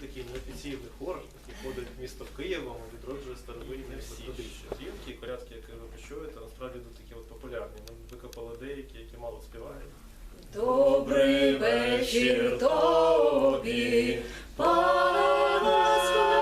такий неофіційний хор, який ходить в місто Києва, відроджує старовинні всі співки і колядки, які ви почуєте, насправді тут такі от популярні. Ми викопали деякі, які мало співають. Добрий вечір тобі, пане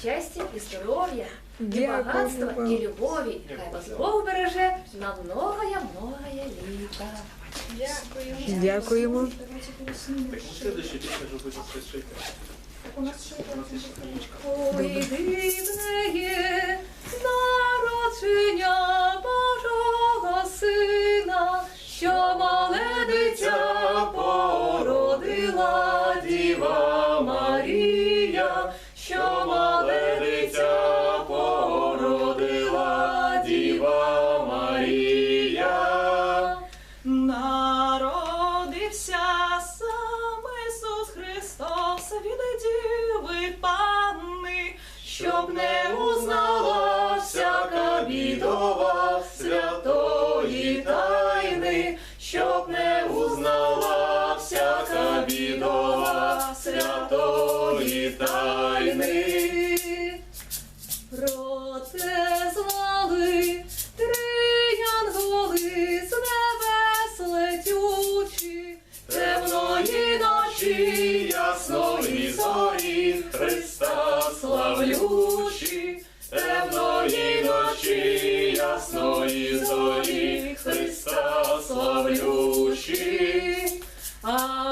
щастя і здоров'я, і багатства, і любові. Хай вас Бог береже на многоє многоє літа. Дякуємо. Дякуємо. Ой, дивне є. Щоб не узнала всяка бідова святої тайни, щоб не узнала всяка бідова святої тайни. Проте Uh,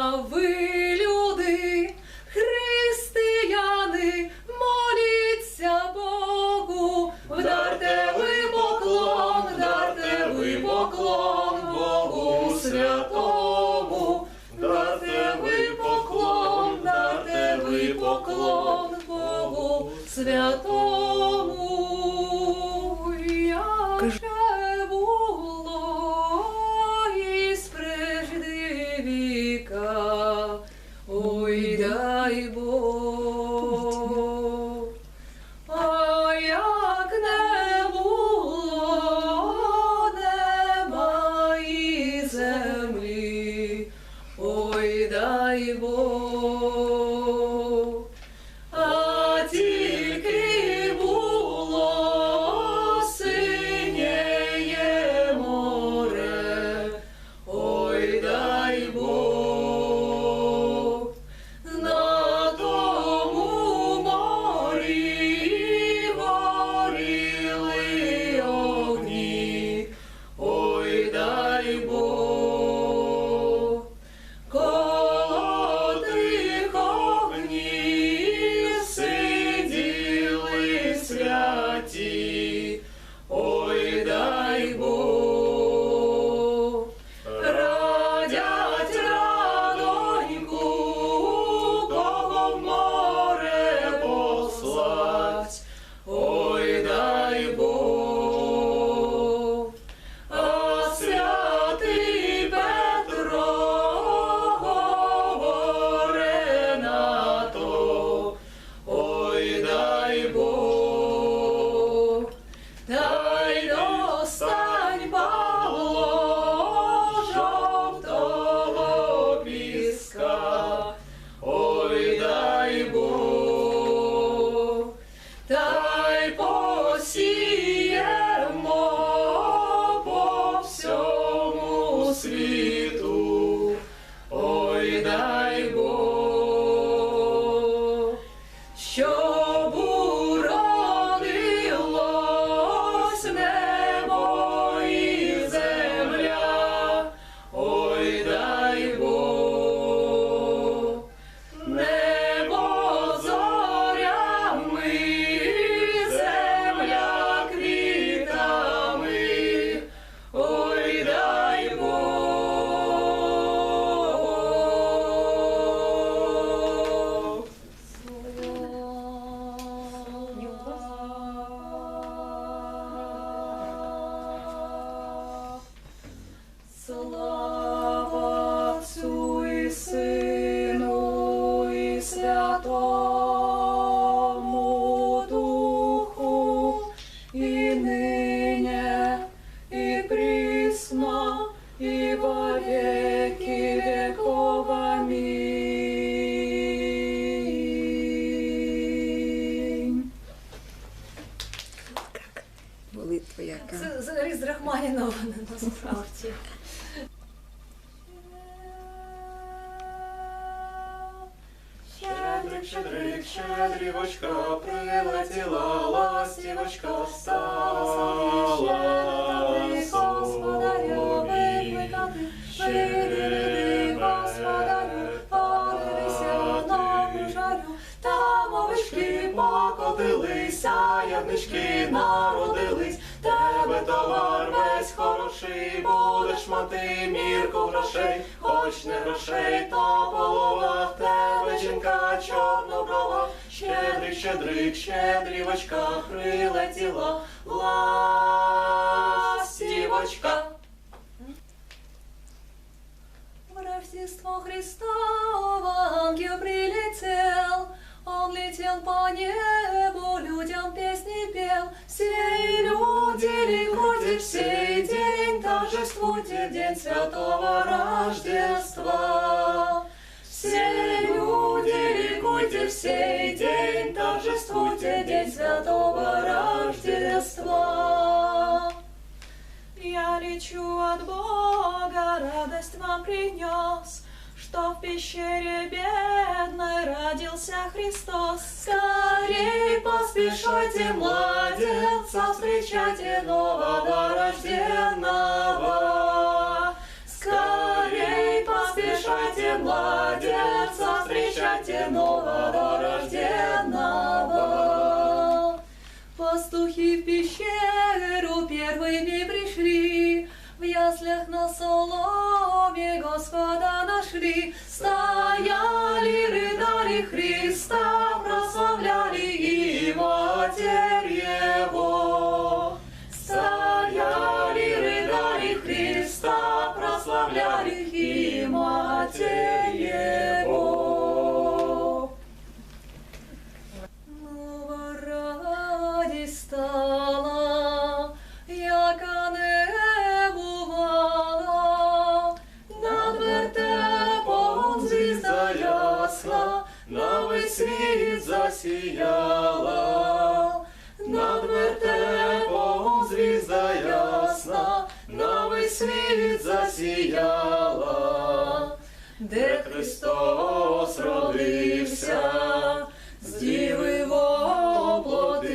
Його. see. Слава Отцу і Сину і Святому Духу, і нині, і присно, і во веки веков. Амінь. Молитва яка. Це з Рахманінова насправді. Ягнички народились, тебе товар весь хороший, будеш мати мірку грошей, хоч не грошей, то полова, тебе жінка чорноброва, щедрик, щедрик, щедрівочка, прилетіла. Ластівочка. Рождество Христово ангел прилетел, Он летел по небу, людям песни пел. Все люди ликуйте сей день, торжествуйте день святого Рождества. Все люди ликуйте в сей день, торжествуйте день святого Рождества. Я лечу от Бога, радость вам принес, Что в пещере бедной родился Христос. Скорей поспешайте, младенца, встречайте нового рожденного. Скорей поспешайте, младенца, встречайте нового рожденного. Пастухи в пещеру первыми пришли, В яслях на соломе Господа нашли. Стояли, світ засіяла, де Христос родився з діви воплотився,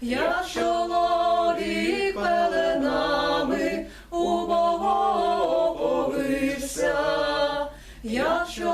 як чоловік пеленами у Бога оповився, як чоловік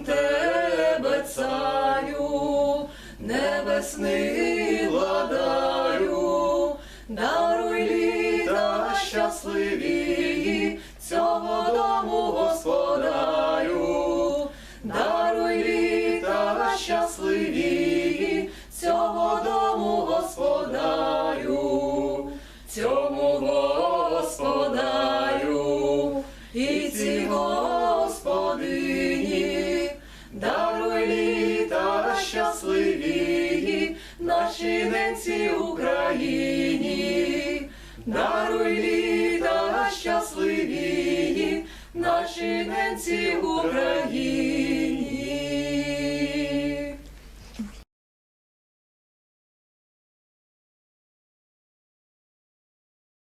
Тебе, царю, небесний владарю, даруй літа щасливі цього дому господарю, нашій ненці Україні, даруй літа щасливі, нашій ненці Україні.